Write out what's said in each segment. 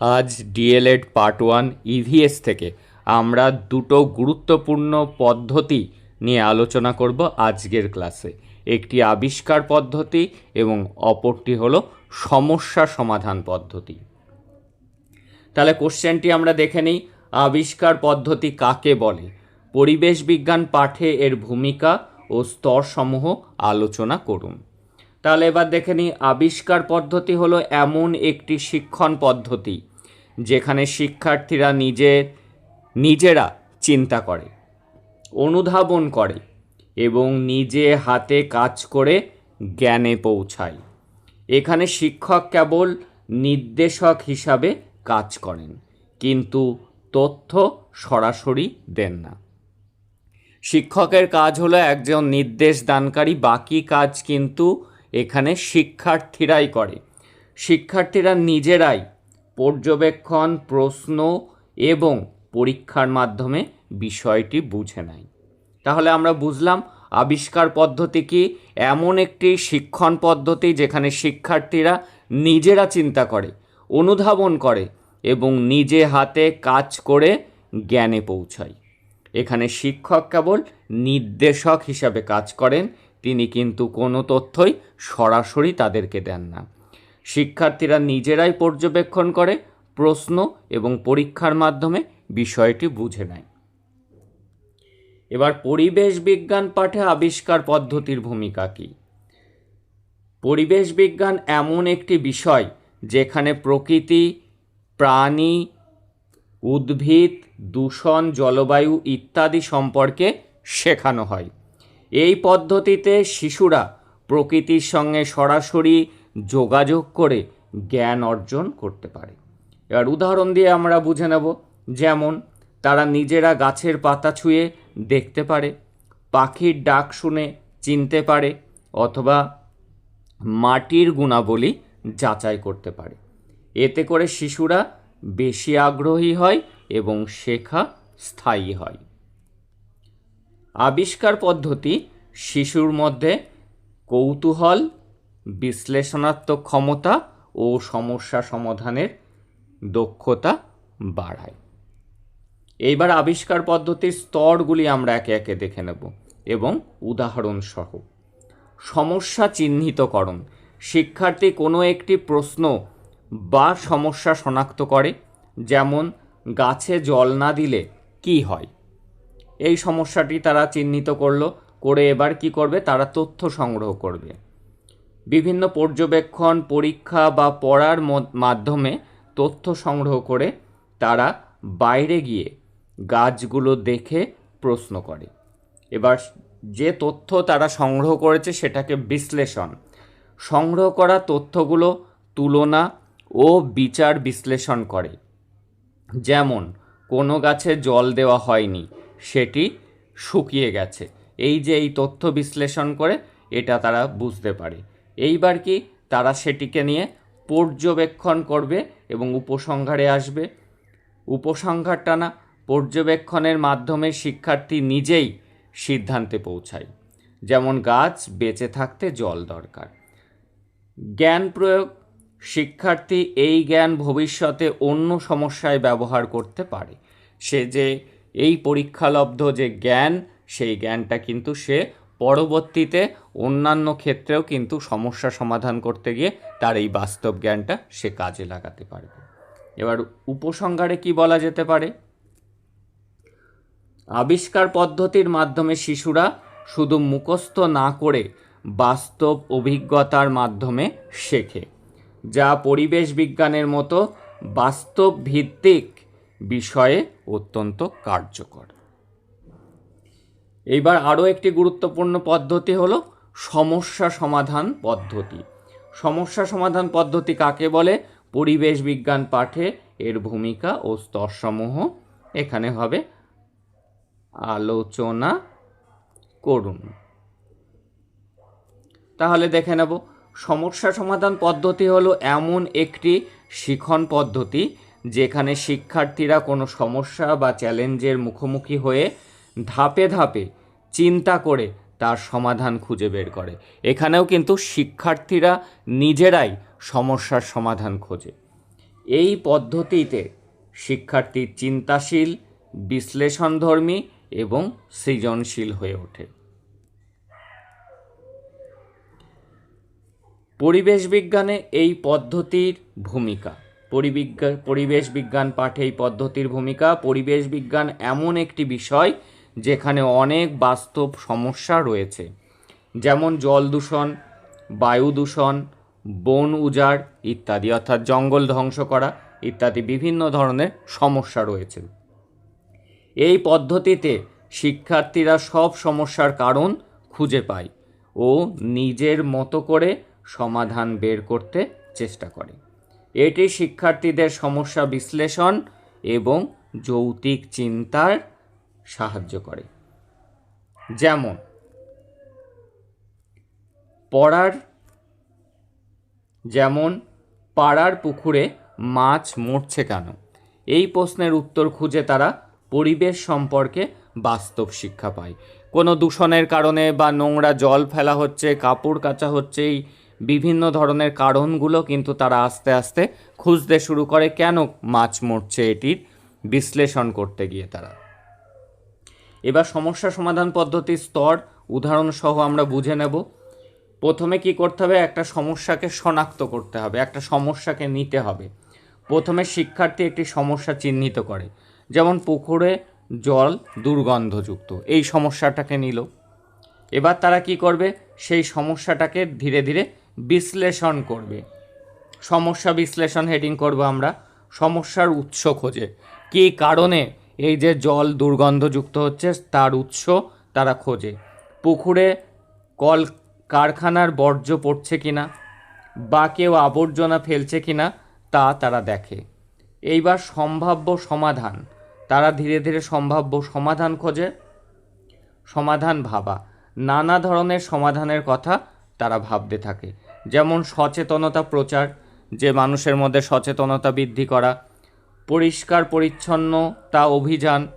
আজ DElEd part one EVS থেকে আমরা দুটো গুরুত্বপূর্ণ পদ্ধতি নিয়ে আলোচনা করব আজকের ক্লাসে। একটি আবিষ্কার পদ্ধতি এবং অপরটি হলো সমস্যা সমাধান পদ্ধতি। তাহলে কোশ্চেনটি আমরা দেখে নিই, আবিষ্কার পদ্ধতি কাকে বলে? পরিবেশ বিজ্ঞান পাঠে এর ভূমিকা ও স্তরসমূহ আলোচনা করুন। তাহলে এবার দেখে নিই, আবিষ্কার পদ্ধতি হলো এমন একটি শিক্ষণ পদ্ধতি, যেখানে শিক্ষার্থীরা নিজের নিজেরা চিন্তা করে, অনুধাবন করে এবং নিজে হাতে কাজ করে জ্ঞানে পৌঁছায়। এখানে শিক্ষক কেবল নির্দেশক হিসাবে কাজ করেন, কিন্তু তথ্য সরাসরি দেন না। শিক্ষকের কাজ হলো একজন নির্দেশ দানকারী, বাকি কাজ কিন্তু এখানে শিক্ষার্থীরাই করে। শিক্ষার্থীরা নিজেরাই পর্যবেক্ষণ, প্রশ্ন এবং পরীক্ষার মাধ্যমে বিষয়টি বুঝে নেয়। তাহলে আমরা বুঝলাম আবিষ্কার পদ্ধতি কি, এমন একটি শিক্ষণ পদ্ধতি যেখানে শিক্ষার্থীরা নিজেরা চিন্তা করে, অনুধাবন করে এবং নিজে হাতে কাজ করে জ্ঞানে পৌঁছায়। এখানে শিক্ষক কেবল নির্দেশক হিসাবে কাজ করেন তিনি কিন্তু কোনো তথ্যই সরাসরি তাদেরকে দেন না। শিক্ষার্থীরা নিজেরাই পর্যবেক্ষণ করে, প্রশ্ন এবং পরীক্ষার মাধ্যমে বিষয়টি বুঝে নেয়। এবার পরিবেশ বিজ্ঞান পাঠে আবিষ্কার পদ্ধতির ভূমিকা কী? পরিবেশ বিজ্ঞান এমন একটি বিষয় যেখানে প্রকৃতি, প্রাণী, উদ্ভিদ, দূষণ, জলবায়ু ইত্যাদি সম্পর্কে শেখানো হয়। এই পদ্ধতিতে শিশুরা প্রকৃতির সঙ্গে সরাসরি যোগাযোগ করে জ্ঞান অর্জন করতে পারে। এবার উদাহরণ দিয়ে আমরা বুঝে নেব, যেমন তারা নিজেরা গাছের পাতা ছুঁয়ে দেখতে পারে, পাখির ডাক শুনে চিনতে পারে, অথবা মাটির গুণাবলী যাচাই করতে পারে। এতে করে শিশুরা বেশি আগ্রহী হয় এবং শেখা স্থায়ী হয়। আবিষ্কার পদ্ধতি শিশুর মধ্যে কৌতূহল, বিশ্লেষণাত্মক ক্ষমতা ও সমস্যা সমাধানের দক্ষতা বাড়ায়। এইবার আবিষ্কার পদ্ধতির স্তরগুলি আমরা একে একে দেখে নেব এবং উদাহরণ সহ সমস্যা চিহ্নিতকরণ। শিক্ষার্থী কোনো একটি প্রশ্ন বা সমস্যা শনাক্ত করে, যেমন, গাছে জল না দিলে কি হয়? এই সমস্যাটি তারা চিহ্নিত করল করে এবার কি করবে? তারা তথ্য সংগ্রহ করবে। বিভিন্ন পর্যবেক্ষণ, পরীক্ষা বা পড়ার মাধ্যমে তথ্য সংগ্রহ করে তারা বাইরে গিয়ে গাছগুলো দেখে প্রশ্ন করে। এবার যে তথ্য তারা সংগ্রহ করেছে সেটাকে বিশ্লেষণ। সংগ্রহ করা তথ্যগুলো তুলনা ও বিচার বিশ্লেষণ করে। যেমন, কোনো গাছে জল দেওয়া হয়নি, সেটি শুকিয়ে গেছে। এই যে এই তথ্য বিশ্লেষণ করে এটা তারা বুঝতে পারে। এইবার কি তারা সেটিকে নিয়ে পর্যবেক্ষণ করবে এবং উপসংহারে আসবে। উপসংহার টানা পর্যবেক্ষণের মাধ্যমে শিক্ষার্থী নিজেই সিদ্ধান্তে পৌঁছায়। যেমন গাছ বেঁচে থাকতে জল দরকার। জ্ঞান প্রয়োগ, শিক্ষার্থী এই জ্ঞান ভবিষ্যতে অন্য সমস্যায় ব্যবহার করতে পারে। সে যে এই পরীক্ষালব্ধ যে জ্ঞান সেই জ্ঞানটা কিন্তু সে পরবর্তীতে অন্যান্য ক্ষেত্রেও কিন্তু সমস্যা সমাধান করতে গিয়ে তার এই বাস্তব জ্ঞানটা সে কাজে লাগাতে পারবে। এবার উপসংহারে কি বলা যেতে পারে? আবিষ্কার পদ্ধতির মাধ্যমে শিশুরা শুধু মুখস্থ না করে বাস্তব অভিজ্ঞতার মাধ্যমে শেখে, যা পরিবেশ বিজ্ঞানের মতো বাস্তব ভিত্তিক বিষয়ে অত্যন্ত কার্যকর। এইবার আরও একটি গুরুত্বপূর্ণ পদ্ধতি হলো সমস্যা সমাধান পদ্ধতি। সমস্যা সমাধান পদ্ধতি কাকে বলে? পরিবেশ বিজ্ঞান পাঠে এর ভূমিকা ও স্তরসমূহ। এখানে হবে আলোচনা করুন। তাহলে দেখে নেব। সমস্যা সমাধান পদ্ধতি হলো এমন একটি শিখন পদ্ধতি যেখানে শিক্ষার্থীরা কোনো সমস্যা বা চ্যালেঞ্জের মুখোমুখি হয়ে ধাপে ধাপে চিন্তা করে তার সমাধান খুঁজে বের করে। এখানেও কিন্তু শিক্ষার্থীরা নিজেরাই সমস্যার সমাধান খোঁজে। এই পদ্ধতিতে শিক্ষার্থী চিন্তাশীল, বিশ্লেষণধর্মী এবং সৃজনশীল হয়ে ওঠে। পরিবেশ বিজ্ঞানে এই পদ্ধতির ভূমিকা। পরিবিজ্ঞান পরিবেশ বিজ্ঞান পাঠে এই পদ্ধতির ভূমিকা। পরিবেশ বিজ্ঞান এমন একটি বিষয় যেখানে অনেক বাস্তব সমস্যা রয়েছে। যেমন জল দূষণ, বায়ু দূষণ, বন উজাড় ইত্যাদি, অর্থাৎ জঙ্গল ধ্বংস করা ইত্যাদি বিভিন্ন ধরনের সমস্যা রয়েছে। এই পদ্ধতিতে শিক্ষার্থীরা সব সমস্যার কারণ খুঁজে পায় ও নিজের মতো করে সমাধান বের করতে চেষ্টা করে। এটি শিক্ষার্থীদের সমস্যা বিশ্লেষণ এবং যৌতিক চিন্তার সাহায্য করে। যেমন, পড়ার, যেমন, পাড়ার পুকুরে মাছ মরছে কেন? এই প্রশ্নের উত্তর খুঁজে তারা পরিবেশ সম্পর্কে বাস্তব শিক্ষা পায়। কোনো দূষণের কারণে বা নোংরা জল ফেলা হচ্ছে, কাপড় কাচা হচ্ছে এই বিভিন্ন ধরনের কারণগুলো কিন্তু তারা আস্তে আস্তে খুঁজতে শুরু করে কেন মাছ মরছে এটির বিশ্লেষণ করতে গিয়ে তারা। এবার সমস্যা সমাধান পদ্ধতির স্তর, উদাহরণসহ আমরা বুঝে নেব। প্রথমে কি করতে হবে? একটা সমস্যাকে শনাক্ত করতে হবে, একটা সমস্যাকে নিতে হবে। প্রথমে শিক্ষার্থী একটি সমস্যা চিহ্নিত করে, যেমন পুকুরে জল দুর্গন্ধযুক্ত, এই সমস্যাটাকে নিল। এবার তারা কি করবে? সেই সমস্যাটাকে ধীরে ধীরে বিশ্লেষণ করবে। সমস্যা বিশ্লেষণ হেডিং করব আমরা। সমস্যার উৎস খোঁজে, কী কারণে এই যে জল দুর্গন্ধযুক্ত হচ্ছে, তার উৎস তারা খোঁজে। পুকুরে কল কারখানার বর্জ্য পড়ছে কি না বা কেউ আবর্জনা ফেলছে কি না তা তারা দেখে। এইবার সম্ভাব্য সমাধান। তারা ধীরে ধীরে সম্ভাব্য সমাধান খোঁজে। সমাধান ভাবা। নানা ধরনের সমাধানের কথা তারা ভাবতে থাকে। যেমন সচেতনতা প্রচার, যে মানুষের মধ্যে সচেতনতা বৃদ্ধি করা পরিষ্কার পরিচ্ছন্নতা অভিযান,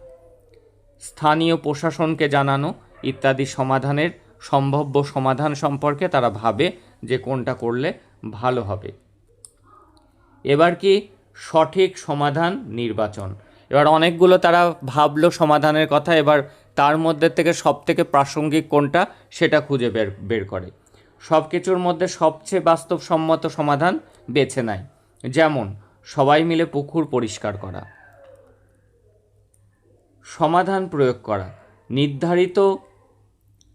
স্থানীয় প্রশাসনকে জানানো ইত্যাদি সমাধানের সম্ভাব্য সমাধান সম্পর্কে তারা ভাবে যে কোনটা করলে ভালো হবে। এবার কি সঠিক সমাধান? নির্বাচন। এবার অনেকগুলো তারা ভাবলো সমাধানের কথা, এবার তার মধ্যে থেকে সব থেকে প্রাসঙ্গিক কোনটা সেটা খুঁজে বের বের করে। সব কিছুর মধ্যে সবচেয়ে বাস্তবসম্মত সমাধান বেছে নেয়। যেমন সবাই মিলে পুকুর পরিষ্কার করা। সমাধান প্রয়োগ করা। নির্ধারিত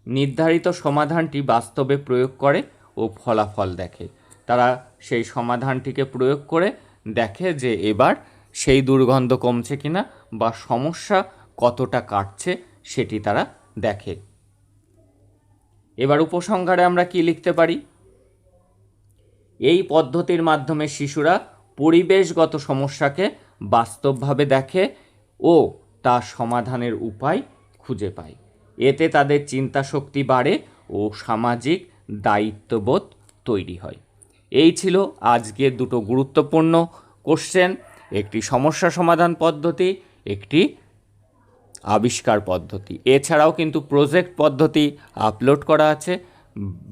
নির্ধারিত সমাধানটি বাস্তবে প্রয়োগ করে ও ফলাফল দেখে। তারা সেই সমাধানটিকে প্রয়োগ করে দেখে যে এবার সেই দুর্গন্ধ কমছে কিনা বা সমস্যা কতটা কাটছে সেটি তারা দেখে। এবার উপসংহারে আমরা কি লিখতে পারি? এই পদ্ধতির মাধ্যমে শিশুরা পরিবেশগত সমস্যাকে বাস্তবভাবে দেখে ও তা সমাধানের উপায় খুঁজে পায়। এতে তাদের চিন্তা শক্তি বাড়ে ও সামাজিক দায়িত্ববোধ তৈরি হয়। এই ছিল আজকের দুটো গুরুত্বপূর্ণ কোশ্চেন একটি সমস্যা সমাধান পদ্ধতি, একটি আবিষ্কার পদ্ধতি। এছাড়াও কিন্তু প্রজেক্ট পদ্ধতি আপলোড করা আছে।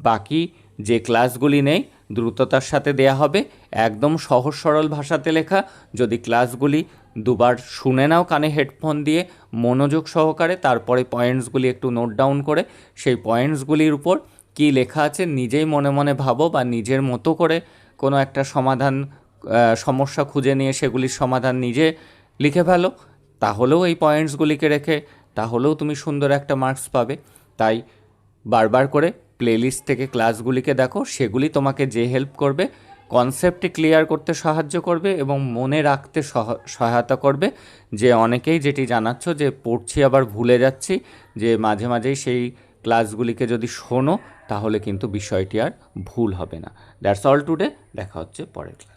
বাকি যে ক্লাসগুলি নেই দ্রুততার সাথে দেয়া হবে। একদম সহজ সরল ভাষাতে লেখা, যদি ক্লাসগুলি দুবার শুনে নাও কানে হেডফোন দিয়ে মনোযোগ সহকারে, তারপরে পয়েন্টসগুলি একটু নোট ডাউন করে, সেই পয়েন্টসগুলির উপর কী লেখা আছে নিজেই মনে মনে ভাবো বা নিজের মতো করে কোনো একটা সমাধান সমস্যা খুঁজে নিয়ে সেগুলির সমাধান নিজে লিখে ফেলো। তাহলেও এই পয়েন্টসগুলিকে রেখে, তাহলেও তুমি সুন্দর একটা মার্কস পাবে। তাই বারবার করে প্লেলিস্ট থেকে ক্লাসগুলিকে দেখো, সেগুলি তোমাকে যে হেল্প করবে কনসেপ্টটি ক্লিয়ার করতে সাহায্য করবে এবং মনে রাখতে সহায়তা করবে। যে অনেকেই যেটি জানাচ্ছ যে, পড়ছি আবার ভুলে যাচ্ছি, যে মাঝে মাঝেই সেই ক্লাসগুলিকে যদি শোনো, তাহলে কিন্তু বিষয়টি আর ভুল হবে না। দ্যাটস অল টুডে দেখা হচ্ছে পরের ক্লাস